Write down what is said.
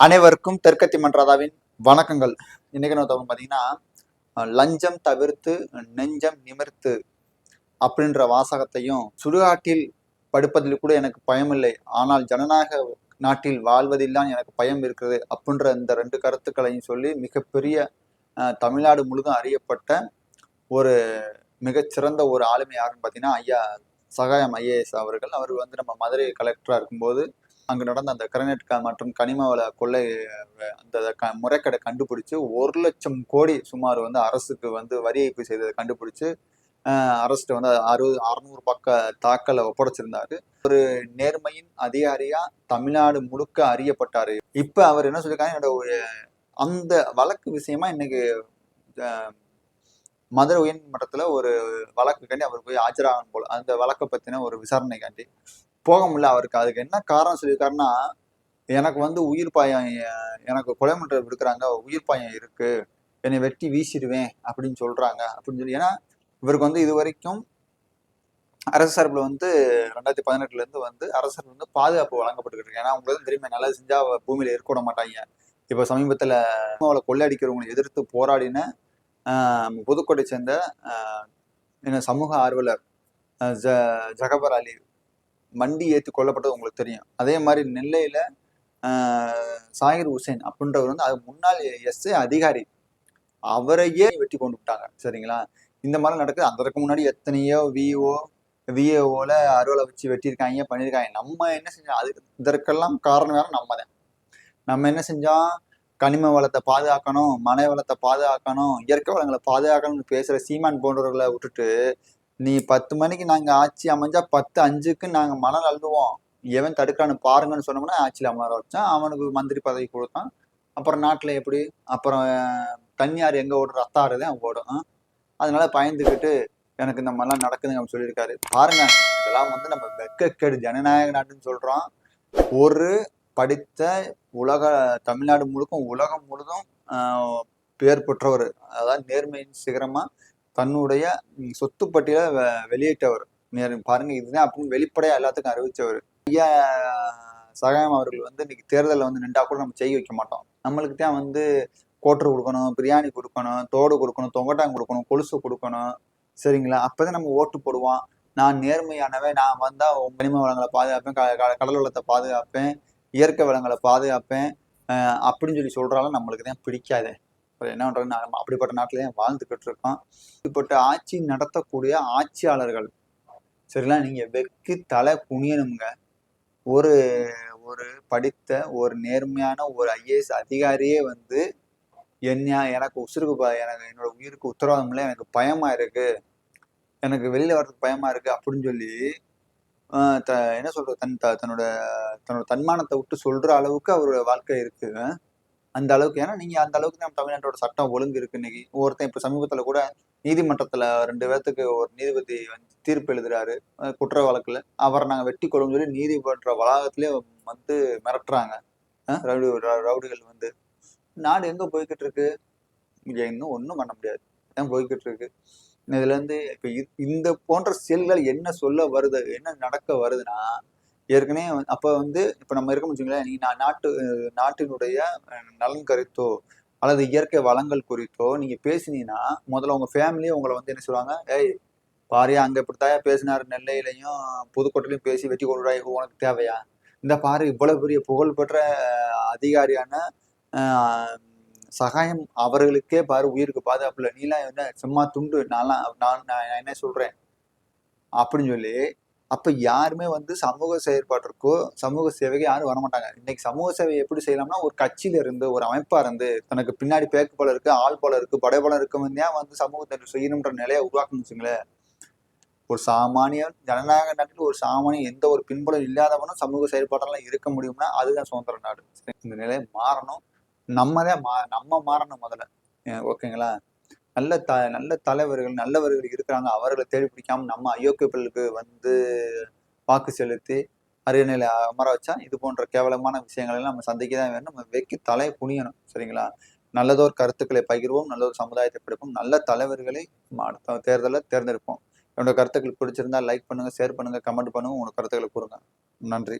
அனைவருக்கும் தெற்கத்தி மன்றாதாவின் வணக்கங்கள். இன்னைக்கு நம்ம பார்த்தீங்கன்னா லஞ்சம் தவிர்த்து நெஞ்சம் நிமிர்த்து அப்படின்ற வாசகத்தையும் சுடுகாட்டில் படுப்பதில் கூட எனக்கு பயமில்லை. ஆனால் ஜனநாயக நாட்டில் வாழ்வதில் தான் எனக்கு பயம் இருக்கிறது அப்படின்ற இந்த ரெண்டு கருத்துக்களையும் சொல்லி மிகப்பெரிய தமிழ்நாடு முழுதும் அறியப்பட்ட ஒரு மிகச்சிறந்த ஒரு ஆளுமை யாருன்னு பார்த்தீங்கன்னா ஐயா சகாயம் ஐஏஎஸ் அவர்கள். அவர் வந்து நம்ம மதுரை கலெக்டராக இருக்கும்போது அங்கு நடந்த அந்த கிரனேட் மற்றும் கனிம வள கொள்ளை அந்த க முறைக்கடை கண்டுபிடிச்சு ஒரு லட்சம் கோடி சுமார் வந்து அரசுக்கு வந்து வரி ஏய்ப்பு செய்ததை கண்டுபிடிச்சு அரசு வந்து அறுபது அறுநூறு பக்க தாக்கலை ஒப்படைச்சிருந்தாரு. ஒரு நேர்மையின் அதிகாரியா தமிழ்நாடு முழுக்க அறியப்பட்டாரு. இப்ப அவர் என்ன சொல்லியிருக்காங்க என்னோட அந்த வழக்கு விஷயமா இன்னைக்கு மதுரை உயர்நீதிமன்றத்தில் ஒரு வழக்குக்காண்டி அவர் போய் ஆஜராகணும் போல் அந்த வழக்கை பற்றின ஒரு விசாரணைக்காண்டி. போக முடியல. அவருக்கு அதுக்கு என்ன காரணம் சொல்லியிருக்காருன்னா எனக்கு வந்து உயிர் பாயம் எனக்கு கொலை மன்றம் விடுக்கிறாங்க உயிர் பாயம் இருக்கு என்னை வெட்டி வீசிடுவேன் அப்படின்னு சொல்றாங்க அப்படின்னு சொல்லி. ஏன்னா இவருக்கு வந்து இது வரைக்கும் அரசு சார்பில் வந்து ரெண்டாயிரத்தி பதினெட்டுல இருந்து வந்து அரசு சார்பில் வந்து பாதுகாப்பு வழங்கப்பட்டுக்கிட்டு இருக்கு. ஏன்னா உங்களுக்கு திரும்பி நல்லது செஞ்சா பூமியில இருக்க விட மாட்டாங்க. இப்போ சமீபத்துல அவளை கொள்ளையடிக்கிறவங்களை எதிர்த்து போராடின புதுக்கோட்டை சேர்ந்த என்ன சமூக ஆர்வலர் ஜ- ஜகபர் அலி மண்டி ஏற்றி கொல்லப்பட்டது உங்களுக்கு தெரியும். அதே மாதிரி நெல்லையில ஆஹ், சாகிர் ஹுசேன் அப்படின்றவர் வந்து அது முன்னாள் எஸ்ஏ அதிகாரி. அவரையே வெட்டி கொண்டு விட்டாங்க. சரிங்களா? இந்த மாதிரி நடக்குது. அதற்கு முன்னாடி எத்தனையோ விஓ விஏஓல அறுவலை வச்சு வெட்டியிருக்காங்க பண்ணியிருக்காங்க. நம்ம என்ன செஞ்சோம்? அது இதற்கெல்லாம் காரணம் வேற நம்ம தான் நம்ம என்ன செஞ்சோம்? கனிம வளத்தை பாதுகாக்கணும் மனை வளத்தை பாதுகாக்கணும் இயற்கை வளங்களை பாதுகாக்கணும்னு பேசுற சீமான் போன்றவர்களை விட்டுட்டு நீ பத்து மணிக்கு நாங்கள் ஆட்சி அமைஞ்சா பத்து அஞ்சுக்கு நாங்கள் மணல் அள்ளுவோம் எவன் தடுக்கிறான்னு பாருங்கன்னு சொன்னோம்னா ஆட்சியில் அமர வச்சான். அவனுக்கு மந்திரி பதவி கொடுத்தான். அப்புறம் நாட்டில் எப்படி? அப்புறம் தனியார் தண்ணியார் எங்க ஓடும் ரத்த தான் ஓடும். அதனால பயந்துக்கிட்டு எனக்கு இந்த மாதிரிலாம் நடக்குதுங்க அப்படின்னு சொல்லியிருக்காரு. பாருங்க இதெல்லாம் வந்து நம்ம வெக்கக்கேடு. ஜனநாயக நாட்டுன்னு சொல்கிறோம் ஒரு படித்த உலக தமிழ்நாடு முழுக்கும் உலகம் முழுதும் பேர் பெற்றவர். அதாவது நேர்மையின் சிகரமாக தன்னுடைய சொத்து பட்டியல வெளியிட்டவர். பாருங்க இதுதான் அப்படின்னு வெளிப்படையா எல்லாத்துக்கும் அறிவிச்சவர். ஐயா சகாயம் அவர்கள் வந்து இன்னைக்கு தேர்தலில் வந்து நின்றா கூட நம்ம செய்ய வைக்க மாட்டோம். நம்மளுக்கு தான் வந்து கோட்டர் கொடுக்கணும் பிரியாணி கொடுக்கணும் தோடு கொடுக்கணும் தொங்கட்டாங்க கொடுக்கணும் கொலுசு கொடுக்கணும். சரிங்களா? அப்போதான் நம்ம ஓட்டு போடுவோம். நான் நேர்மையானவன் நான் வந்தால் கனிம வளங்களை பாதுகாப்பேன் க- க- கடல் வளத்தை பாதுகாப்பேன் இயற்கை வளங்களை பாதுகாப்பேன். அப்படின்னு சொல்லி சொல்கிறாலும் நம்மளுக்கு தான் பிடிக்காது. அப்புறம் என்ன பண்ணுறது நம்ம அப்படிப்பட்ட நாட்டிலையும் வாழ்ந்துக்கிட்டு இருக்கோம். இப்படிப்பட்ட ஆட்சி நடத்தக்கூடிய ஆட்சியாளர்கள் சரிங்களா? நீங்கள் வெக்கி தலை குனியணுங்க. ஒரு ஒரு படித்த ஒரு நேர்மையான ஒரு ஐஏஎஸ் அதிகாரியே வந்து என்ன எனக்கு உசுருக்கு ப- எனக்கு என்னோட உயிருக்கு உத்தரவாதம் இல்லை எனக்கு பயமாக இருக்கு. எனக்கு வெளியில் வர்றதுக்கு பயமாக இருக்குது அப்படின்னு சொல்லி த என்ன சொல்கிறது தன் த- தன்னோட தன்னோட தன்மானத்தை விட்டு சொல்கிற அளவுக்கு அவரோட வாழ்க்கை இருக்குது அந்த அளவுக்கு. ஏன்னா நீங்க அந்த அளவுக்கு நம்ம தமிழ்நாட்டோட சட்டம் ஒழுங்கு இருக்கு இன்னைக்கு. ஒருத்தன் இப்ப சமீபத்துல கூட நீதிமன்றத்துல ரெண்டு பேர்த்துக்கு ஒரு நீதிபதி வந்து தீர்ப்பு எழுதுறாரு குற்ற வழக்குல. அவரை நாங்க வெட்டி கொள்ளும் சொல்லி நீதிமன்ற வளாகத்திலே வந்து மிரட்டுறாங்க. ரவுடி ரவுடிகள் வந்து. நாடு எங்க போய்கிட்டு இருக்கு? இங்க இன்னும் ஒன்றும் பண்ண முடியாது. தான் போய்கிட்டு இருக்கு? இதுல இருந்து இப்ப இந்த போன்ற செயல்கள் என்ன சொல்ல வருது என்ன நடக்க வருதுன்னா ஏற்கனவே அப்போ வந்து இப்போ நம்ம இருக்க வச்சுங்களேன் நீ நான் நாட்டு நாட்டினுடைய நலன் கருத்தோ அல்லது இயற்கை வளங்கள் குறித்தோ நீங்க பேசினீங்கன்னா முதல்ல உங்க ஃபேமிலியே உங்களை வந்து என்ன சொல்லுவாங்க? ஏய் பாரியா அங்க இப்படித்தாயா பேசினாரு நெல்லையிலையும் புதுக்கோட்டையிலையும் பேசி வெட்டி கொள்றாய் உனக்கு தேவையா? இந்த பாரு இவ்வளவு பெரிய புகழ்பெற்ற அதிகாரியான சகாயம் அவர்களுக்கே பாரு உயிருக்கு பாதுகாப்பு இல்லை நீலாம் என்ன சும்மா துண்டு நான்லாம் நான் நான் என்ன சொல்றேன்? அப்படின்னு சொல்லி அப்ப யாருமே வந்து சமூக செயற்பாட்டிற்கோ சமூக சேவைக்கு யாரும் வரமாட்டாங்க இன்னைக்கு சமூக சேவை எப்படி செய்யலாம்னா ஒரு கட்சியில இருந்து ஒரு அமைப்பா இருந்து தனக்கு பின்னாடி பேக்கு போல இருக்கு ஆள் போல இருக்கு படை போல இருக்கு வந்து ஏன் வந்து சமூகத்தை செய்யணுன்ற நிலையை உருவாக்கணும் வச்சுங்களேன் ஒரு சாமானிய ஜனநாயக நாட்டில் ஒரு சாமானிய எந்த ஒரு பின்புலம் இல்லாதவனும் சமூக செயல்பாட்டெல்லாம் இருக்க முடியும்னா அதுதான் சுதந்திர நாடு. இந்த நிலையை மாறணும். நம்ம தான் மா நம்ம மாறணும் முதல்ல. ஓகேங்களா? நல்ல த நல்ல தலைவர்கள் நல்லவர்கள் இருக்கிறாங்க. அவர்களை தேடி பிடிக்காம நம்ம அயோக்கியர்களுக்கு வந்து வாக்கு செலுத்தி அரியணையில் அமர வச்சா இது போன்ற கேவலமான விஷயங்களெல்லாம் நம்ம சந்திக்க தான் வேணும். நம்ம வெக்கி தலை புனியணும் சரிங்களா? நல்லதோர் கருத்துக்களை பகிர்வோம் நல்லதொரு சமுதாயத்தை பிடிப்போம். நல்ல தலைவர்களை நம்ம அடுத்த தேர்தலில் தேர்ந்தெடுப்போம். என்னோட கருத்துக்கள் பிடிச்சிருந்தா லைக் பண்ணுங்கள் ஷேர் பண்ணுங்கள் கமெண்ட் பண்ணுங்கள் உங்களோட கருத்துக்களை கூறுங்க. நன்றி.